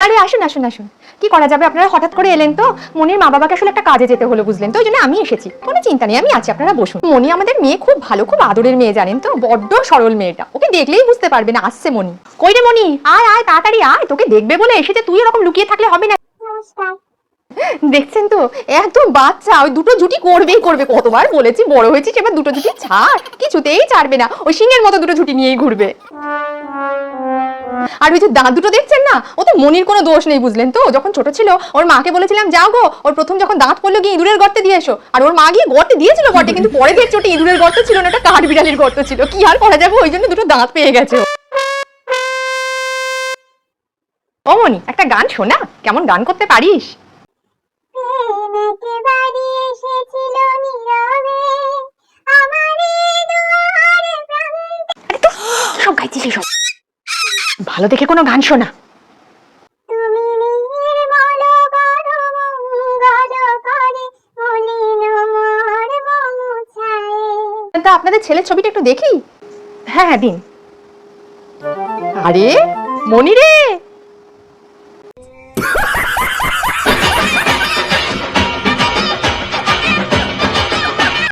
আরে আসুন আসুন আসুন। কি করা যাবে? আপনারা হঠাৎ করে এলেন তো? মনির মা বাবাকে আসলে একটা কাজে যেতে হলো বুঝলেন? তো ওই জন্য আমি এসেছি। কোনো চিন্তা নেই আমি আছি আপনারা বসুন। মনি আমাদের মেয়ে খুব ভালো খুব আদরের মেয়ে জানেন তো? বড্ড সরল মেয়েটা। ওকে দেখলেই বুঝতে পারবে না আসছে মনি। কই রে মনি? আয় আয় তাড়াতাড়ি আয় তোকে দেখবে বলে এসেছে তুই এরকম লুকিয়ে থাকলে হবে না। দেখছেন তো? একদম বাচ্চা ওই দুটো জুটি করবেই করবে। কতবার বলেছি বড় হয়েছিস এবার দুটো জুটি ছাড়। কিছুতেই ছাড়বে না। ওই সিংহের মতো দুটো জুটি নিয়েই ঘুরবে। আর ওই যে দাঁত দুটো দেখছেন না? ও তো মনির কোনো দোষ নেই বুঝলেন তো? যখন ছোট ছিল ওর মাকে বলেছিলাম যাও গো ওর প্রথম যখন দাঁত পড়ল গিয়ে ইঁদুরের গর্তে দিয়ে এসো। আর ওর মা গিয়ে গর্তে দিয়েছিল গর্তে কিন্তু পরে দেখছি ওটা ইঁদুরের গর্ত ছিল না ওটা কাঠ বিড়ালির গর্ত ছিল। কি আর করা যাবে? ওই জন্য দুটো দাঁত পেয়ে গেছে। ও। একটা গান শোনা? কেমন গান করতে পারিস? সব গাইছিস সব ভালো দেখে কোনো গান শোনা। তা আপনাদের ছেলের ছবিটা একটু দেখি। হ্যাঁ হ্যাঁ দিন। আরে মনি রে